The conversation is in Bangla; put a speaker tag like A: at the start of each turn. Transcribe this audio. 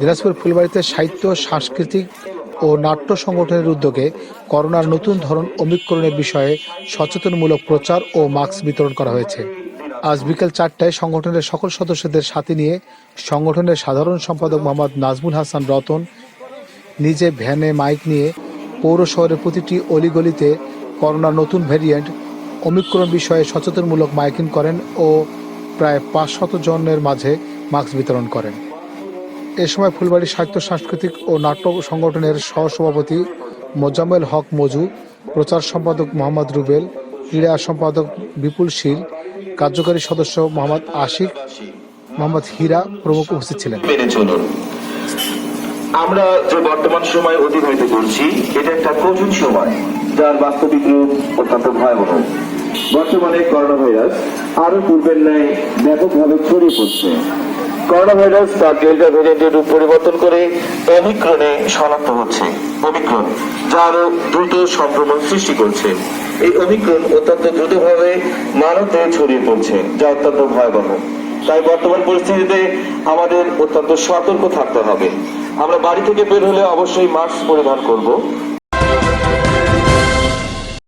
A: দিনাজপুর ফুলবাড়িতে সাহিত্য, সাংস্কৃতিক ও নাট্য সংগঠনের উদ্যোগে করোনার নতুন ধরন অমিক্রণের বিষয়ে সচেতনমূলক প্রচার ও মাস্ক বিতরণ করা হয়েছে। আজ বিকেল চারটায় সংগঠনের সকল সদস্যদের সাথে নিয়ে সংগঠনের সাধারণ সম্পাদক মোহাম্মদ নাজমুল হাসান রতন নিজে ভ্যানে মাইক নিয়ে পৌর শহরের প্রতিটি অলিগলিতে করোনার নতুন ভ্যারিয়েন্ট অমিক্রণ বিষয়ে সচেতনমূলক মাইকিং করেন ও প্রায় পাঁচ শত জনের মাঝে মাস্ক বিতরণ করেন। এ সময় ফুলবাড়ি সাহিত্য, সাংস্কৃতিক ও নাট্য সংগঠনের সহসভাপতি মোজাম্মেল হক মজু, প্রচার সম্পাদক মোহাম্মদ রুবেল, ক্রীড়া সম্পাদক বিপুল শীল, কার্যকারী সদস্য মোহাম্মদ আশিক, মোহাম্মদ হীরা প্রমুখ উপস্থিত ছিলেন।
B: আমরা যে বর্তমান সময় অতিবাহিত করছি, এটা একটা কঠিন সময়, যার বাস্তবিক রূপ অত্যন্ত ভয়াবহ। বর্তমানে করোনা ভাইরাস আরও পূর্বের ন্যায় ব্যাপকভাবে ছড়িয়ে পড়ছে। করোনা ভাইরাস তার ডেল্টা ভ্যারিয়েন্টের রূপ পরিবর্তন করে অমিক্রণে শনাক্ত হচ্ছে। অমিক্রণ যা আরও দ্রুত সংক্রমণ সৃষ্টি করছে। এই অমিক্রণ অত্যন্ত দ্রুতভাবে মানব ছড়িয়ে পড়ছে, যা অত্যন্ত ভয়াবহ। তাই বর্তমান পরিস্থিতিতে আমাদের অত্যন্ত সতর্ক থাকতে হবে। আমরা বাড়ি থেকে বের হলে অবশ্যই মাস্ক পরিধান করব।